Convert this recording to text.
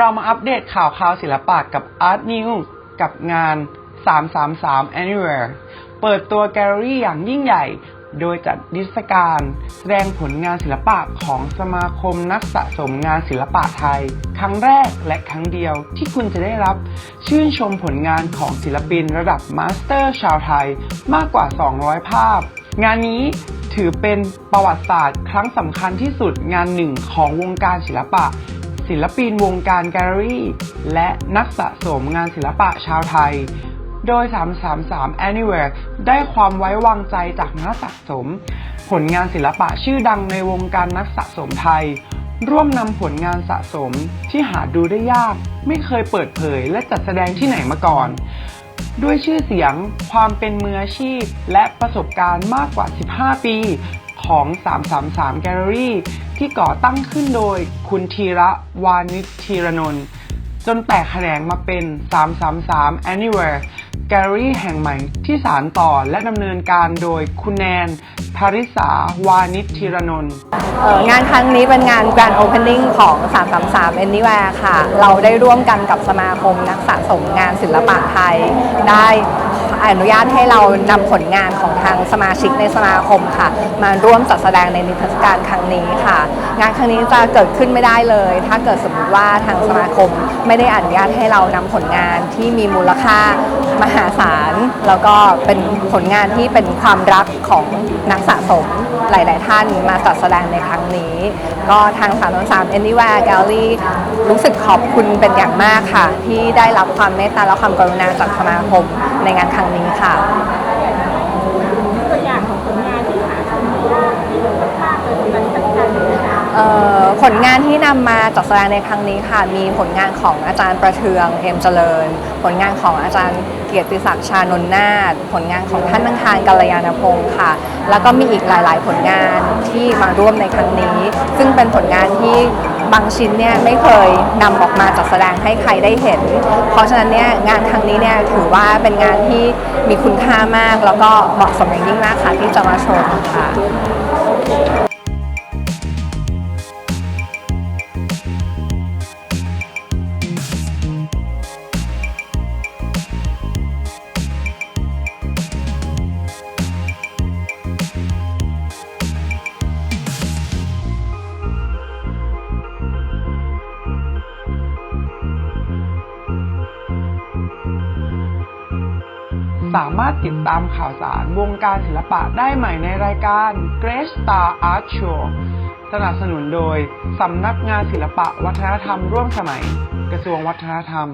เรามาอัปเดตข่าวข่าวศิลปะกับ Art News กับงาน 333 Anywhere เปิดตัวแกลเลอรี่อย่างยิ่งใหญ่ โดยจัดนิทรรศการแสดงผลงานศิลปะของสมาคมนักสะสมงานศิลปะไทย ครั้งแรกและครั้งเดียวที่คุณจะได้รับ ชื่นชมผลงานของศิลปินระดับมาสเตอร์ชาวไทยมากกว่า 200 ภาพ งานนี้ถือเป็นประวัติศาสตร์ครั้งสำคัญที่สุดงานหนึ่งของวงการศิลปะ ศิลปินวงการแกลเลอรี่ และนักสะสมงานศิลปะชาวไทย โดย 333 Anywhere ได้ความไว้วางใจจากนักสะสม ผลงานศิลปะชื่อดังในวงการนักสะสมไทย ร่วมนำผลงานสะสมที่หาดูได้ยาก ไม่เคยเปิดเผยและจัดแสดงที่ไหนมาก่อนด้วยชื่อเสียง ความเป็นมืออาชีพ และประสบการณ์มากกว่า 15 ปี ของ 333 Gallery ที่ก่อตั้งขึ้นโดยคุณธีระวานิชธีรนนท์จนแตกแขนงมาเป็น 333 Anywhere Gallery แห่งใหม่ที่สารต่อและดำเนินการโดยคุณแนนภริษาวานิชธีรนนท์งานครั้งนี้เป็นงาน Grand Opening ของ 333 Anywhere ค่ะ เราได้ร่วมกันกับสมาคมนักสะสมงานศิลปะไทย ได้อนุญาตให้เรานำผลงานของทางสมาชิกในสมาคมค่ะ มาร่วมจัดแสดงในนิทรรศการครั้งนี้ค่ะ งานครั้งนี้จะเกิดขึ้นไม่ได้เลย ถ้าเกิดสมมติว่าทางสมาคมไม่ได้อนุญาตให้เรานำผลงานที่มีมูลค่ามหาศาล แล้วก็เป็นผลงานที่เป็นความรักของนักสะสมหลาย ๆ ท่านมาจัดแสดงในครั้งนี้ ก็ทาง 333 Anywhere Gallery รู้สึกขอบคุณเป็นอย่างมากค่ะ ที่ได้รับความเมตตาและความกรุณาจากสมาคมในงานครั้งนี้ค่ะ ผลงานที่นำมาจัดแสดงในครั้งนี้ค่ะ มีผลงานของอาจารย์ประเทืองเอ็มเจริญ ผลงานของอาจารย์เกียรติศักดิ์ชานนนาถผลงานของท่านนังคารกัลยาณพงศ์ค่ะ แล้วก็มีอีกหลาย ๆ ผลงานที่มาร่วมในครั้งนี้ ซึ่งเป็นผลงานที่บางชิ้นเนี่ยไม่เคยนำออกมาจัดแสดงให้ใครได้เห็น เพราะฉะนั้นเนี่ยงานครั้งนี้เนี่ยถือว่าเป็นงานที่มีคุณค่ามาก แล้วก็เหมาะสมอย่างยิ่งมากค่ะที่จะมาชมค่ะ สามารถติดตามข่าวสารวงการศิลปะได้ใหม่ในรายการ Great Star Art Show สนับสนุนโดย สำนักงานศิลปะวัฒนธรรมร่วมสมัย กระทรวงวัฒนธรรม